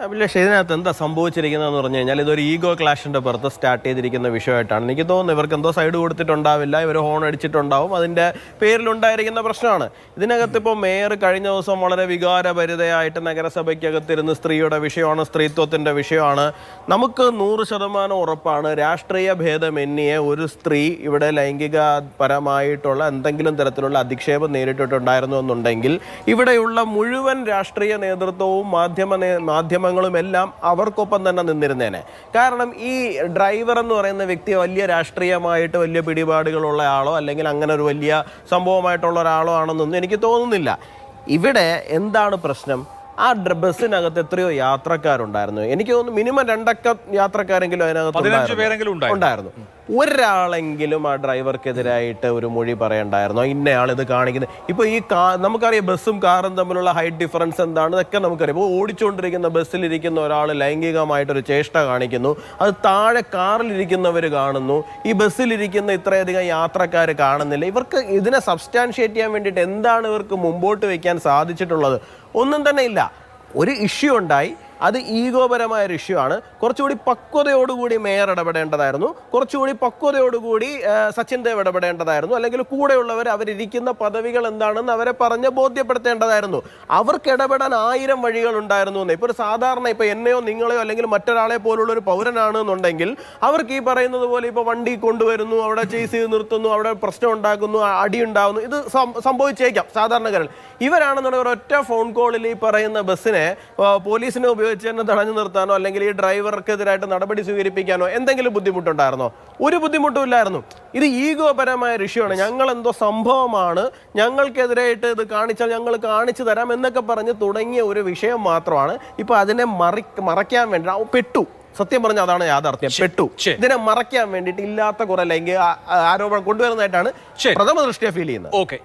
അഭിലാഷ് ഇതിനകത്ത് എന്താ സംഭവിച്ചിരിക്കുന്നതെന്ന് പറഞ്ഞു കഴിഞ്ഞാൽ ഇതൊരു ഈഗോ ക്ലാഷിന്റെ പുറത്ത് സ്റ്റാർട്ട് ചെയ്തിരിക്കുന്ന വിഷയമായിട്ടാണ്. എനിക്ക് തോന്നുന്നു ഇവർക്ക് എന്തോ സൈഡ് കൊടുത്തിട്ടുണ്ടാവില്ല ഇവർ ഹോൺ അടിച്ചിട്ടുണ്ടാവും അതിന്റെ പേരിലുണ്ടായിരിക്കുന്ന പ്രശ്നമാണ്. ഇതിനകത്ത് ഇപ്പോൾ മേയർ കഴിഞ്ഞ ദിവസം വളരെ വികാരഭരിതയായിട്ട് നഗരസഭയ്ക്കകത്തിരുന്ന് സ്ത്രീയുടെ വിഷയമാണ് സ്ത്രീത്വത്തിന്റെ വിഷയമാണ്. നമുക്ക് നൂറ് ശതമാനം ഉറപ്പാണ് രാഷ്ട്രീയ ഭേദമെന്നിയെ ഒരു സ്ത്രീ ഇവിടെ ലൈംഗികപരമായിട്ടുള്ള എന്തെങ്കിലും തരത്തിലുള്ള അധിക്ഷേപം നേരിട്ടിട്ടുണ്ടായിരുന്നു എന്നുണ്ടെങ്കിൽ ഇവിടെയുള്ള മുഴുവൻ രാഷ്ട്രീയ നേതൃത്വവും മാധ്യമ നേ- മാധ്യമങ്ങളും എല്ലാം അവർക്കൊപ്പം തന്നെ നിന്നിരുന്നേനെ. കാരണം ഈ ഡ്രൈവർ എന്ന് പറയുന്ന വ്യക്തി വലിയ രാഷ്ട്രീയമായിട്ട് വലിയ പിടിപാടുകളുള്ള ആളോ അല്ലെങ്കിൽ അങ്ങനെ ഒരു വലിയ സംഭവമായിട്ടുള്ള ഒരാളോ ആണെന്നൊന്നും എനിക്ക് തോന്നുന്നില്ല. ഇവിടെ എന്താണ് പ്രശ്നം? ആ ബസ്സിനകത്ത് എത്രയോ യാത്രക്കാരുണ്ടായിരുന്നു. എനിക്ക് തോന്നുന്നു മിനിമം രണ്ടക്ക യാത്രക്കാരെങ്കിലും അതിനകത്ത് ഉണ്ടായിരുന്നു. ഒരാളെങ്കിലും ആ ഡ്രൈവർക്കെതിരായിട്ട് ഒരു മൊഴി പറയണ്ടായിരുന്നോ? ഇന്നയാൾ ഇത് കാണിക്കുന്നത്. ഇപ്പൊ ഈ കാ നമുക്കറിയാം ബസ്സും കാറും തമ്മിലുള്ള ഹൈറ്റ് ഡിഫറൻസ് എന്താണ് ഇതൊക്കെ നമുക്കറിയാം. ഇപ്പോൾ ഓടിച്ചുകൊണ്ടിരിക്കുന്ന ബസ്സിലിരിക്കുന്ന ഒരാൾ ലൈംഗികമായിട്ടൊരു ചേഷ്ട കാണിക്കുന്നു. അത് താഴെ കാറിലിരിക്കുന്നവർ കാണുന്നു. ഈ ബസ്സിലിരിക്കുന്ന ഇത്രയധികം യാത്രക്കാർ കാണുന്നില്ല. ഇവർക്ക് ഇതിനെ സബ്സ്റ്റാൻഷിയേറ്റ് ചെയ്യാൻ വേണ്ടിയിട്ട് എന്താണ് ഇവർക്ക് മുമ്പോട്ട് വയ്ക്കാൻ സാധിച്ചിട്ടുള്ളത്? ഒന്നും തന്നെ ഇല്ല. ഒരു ഇഷ്യൂ ഉണ്ടായി. അത് ഈഗോപരമായ ഒരു ഇഷ്യൂ ആണ്. കുറച്ചുകൂടി പക്വതയോടുകൂടി മേയർ ഇടപെടേണ്ടതായിരുന്നു. കുറച്ചുകൂടി പക്വതയോടുകൂടി സച്ചിൻ ദേവ് ഇടപെടേണ്ടതായിരുന്നു. അല്ലെങ്കിൽ കൂടെയുള്ളവർ അവരിരിക്കുന്ന പദവികൾ എന്താണെന്ന് അവരെ പറഞ്ഞ് ബോധ്യപ്പെടുത്തേണ്ടതായിരുന്നു. അവർക്ക് ഇടപെടാൻ ആയിരം വഴികൾ ഉണ്ടായിരുന്നു എന്ന്. ഇപ്പോൾ ഒരു സാധാരണ ഇപ്പോൾ എന്നെയോ നിങ്ങളെയോ അല്ലെങ്കിൽ മറ്റൊരാളെ പോലുള്ള ഒരു പൗരനാണ് എന്നുണ്ടെങ്കിൽ അവർക്ക് ഈ പറയുന്നത് പോലെ ഇപ്പോൾ വണ്ടി കൊണ്ടുവരുന്നു അവിടെ ചേസ് ചെയ്ത് നിർത്തുന്നു അവിടെ പ്രശ്നം ഉണ്ടാക്കുന്നു അടി ഉണ്ടാകുന്നു ഇത് സംഭവിച്ചേക്കാം. സാധാരണക്കാരൻ ഇവരാണെന്നുണ്ടെങ്കിൽ ഒരൊറ്റ ഫോൺ കോളിൽ ഈ പറയുന്ന ബസ്സിനെ പോലീസിനെ ഉപയോഗിച്ച് തന്നെ തടഞ്ഞു നിർത്താനോ അല്ലെങ്കിൽ ഈ ഡ്രൈവർക്കെതിരായിട്ട് നടപടി സ്വീകരിപ്പിക്കാനോ എന്തെങ്കിലും ബുദ്ധിമുട്ടുണ്ടായിരുന്നോ? ഒരു ബുദ്ധിമുട്ടും ഇല്ലായിരുന്നു. ഇത് ഈഗോപരമായ ഋഷിയാണ് ഞങ്ങൾ എന്തോ സംഭവമാണ്. ഞങ്ങൾക്കെതിരായിട്ട് ഇത് കാണിച്ചാൽ ഞങ്ങൾ കാണിച്ചു തരാം എന്നൊക്കെ പറഞ്ഞ് തുടങ്ങിയ ഒരു വിഷയം മാത്രമാണ്. ഇപ്പൊ അതിനെ മറി മറയ്ക്കാൻ വേണ്ടി പെട്ടു. സത്യം പറഞ്ഞ അതാണ് യാഥാർത്ഥ്യം. പെട്ടു. ഇതിനെ മറയ്ക്കാൻ വേണ്ടിയിട്ട് ഇല്ലാത്ത കുറെ ലൈംഗിക ആരോപണം കൊണ്ടുവരുന്നതായിട്ടാണ്. പ്രഥമ ദൃഷ്ടിയ ഫീൽ ചെയ്യുന്നത്. ഓക്കെ.